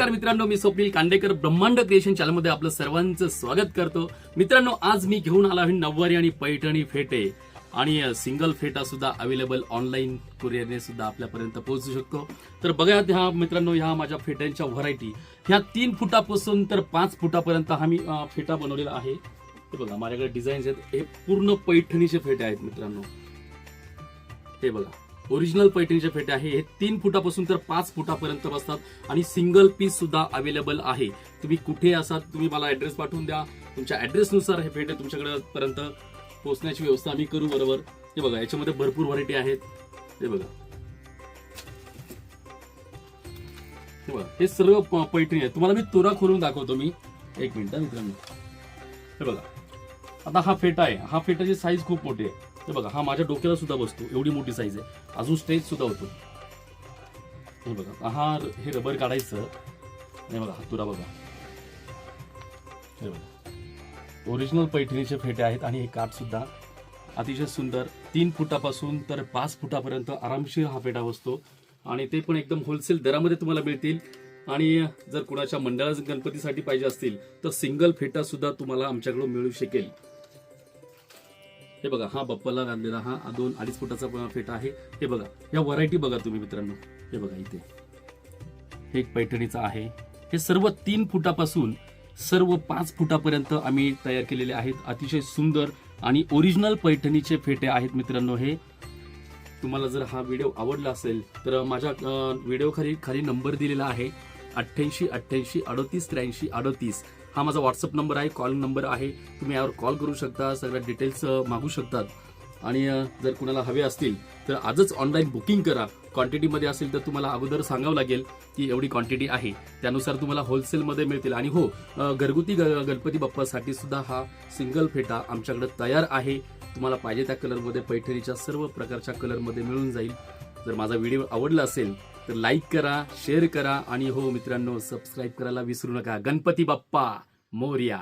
मित्रांनो मी स्वप्नील कांडेकर. ब्रह्मांड क्रिएशन चॅनलमध्ये आपलं सर्वांचं स्वागत करतो. मित्रांनो आज मी घेऊन आलो आहे नववारी आणि पैठणी फेटे. आणि सिंगल फेटा सुद्धा अवेलेबल ऑनलाईन कुरिअरने सुद्धा आपल्यापर्यंत पोहोचू शकतो. तर बघा ह्या मित्रांनो ह्या माझ्या फेट्यांच्या व्हरायटी ह्या तीन फुटापासून तर पाच फुटापर्यंत हा मी फेटा बनवलेला आहे. हे बघा माझ्याकडे डिझाईन्स आहेत. हे पूर्ण पैठणीचे फेटे आहेत मित्रांनो. हे बघा. ओरिजिनल पैठणीचे फेटे आहे हे तीन फुटापासून तर पाच फुटापर्यंत बसतात आणि सिंगल पीस सुद्धा अवेलेबल आहे. तुम्ही कुठे असाल तुम्ही मला ऍड्रेस पाठवून द्या. तुमच्या ऍड्रेसनुसार हे फेटे तुमच्याकडे पर्यंत पोहोचण्याची व्यवस्था आम्ही करू बरोबर. हे बघा याच्यामध्ये भरपूर व्हरायटी आहेत. हे बघा. हे बघा हे सर्व पैठणी आहे तुम्हाला मी तुरा खोलून दाखवतो मी. एक मिनिट मित्रांनो. हे बघा. आता हा फेटा आहे. हा फेटाची साईज खूप मोठी आहे. हे बघा हा माझ्या डोक्याला सुद्धा बसतो. एवढी मोठी साईज आहे. अजून स्टेज सुद्धा होतो. हे बघा हा हे रबर काढायचं. हे बघा हा तुरा बघा. हे बघा. ओरिजिनल पैठणीचे फेटे आहेत आणि हे काठ सुद्धा अतिशय सुंदर. तीन फुटापासून तर पाच फुटापर्यंत आरामशीर हा फेटा बसतो. आणि ते पण एकदम होलसेल दरामध्ये तुम्हाला मिळतील. आणि जर कुणाच्या मंडळा गणपतीसाठी पाहिजे असतील तर सिंगल फेटा सुद्धा तुम्हाला आमच्याकडून मिळू शकेल. हे बघा हा बप्पाला घातलेला हा दोन अडीच फुटाचा फेटा आहे. हे बघा या व्हरायटी बघा तुम्ही मित्रांनो. हे बघा इथे. हे एक पैठणीचा आहे. हे सर्व तीन फुटापासून सर्व पाच फुटापर्यंत आम्ही तयार केलेले आहेत. अतिशय सुंदर आणि ओरिजिनल पैठणीचे फेटे आहेत मित्रांनो हे. तुम्हाला जर हा व्हिडिओ आवडला असेल तर माझ्या व्हिडिओ खाली खाली नंबर दिलेला आहे. अठ्ठ्याऐंशी अठ्ठ्याऐंशी अडोतीस त्र्याऐंशी अडोतीस. हा माझा व्हॉट्सअप नंबर आहे कॉल नंबर आहे. तुम्ही यावर कॉल करू शकता सगळ्या डिटेल्स मागू शकतात. आणि जर कुणाला हवे असतील तर आजच ऑनलाईन बुकिंग करा. क्वांटिटीमध्ये असेल तर तुम्हाला अगोदर सांगावं लागेल की एवढी क्वांटिटी आहे. त्यानुसार तुम्हाला होलसेलमध्ये मिळतील. आणि हो घरगुती ग- गणपती बाप्पासाठी सुद्धा हा सिंगल फेटा आमच्याकडे तयार आहे. तुम्हाला पाहिजे त्या कलरमध्ये पैठणीच्या सर्व प्रकारच्या कलरमध्ये मिळून जाईल. जर माझा व्हिडिओ आवडला असेल तर लाईक करा शेअर करा आणि हो मित्रांनो सबस्क्राईब करायला विसरू नका. गणपती बाप्पा मोर्या.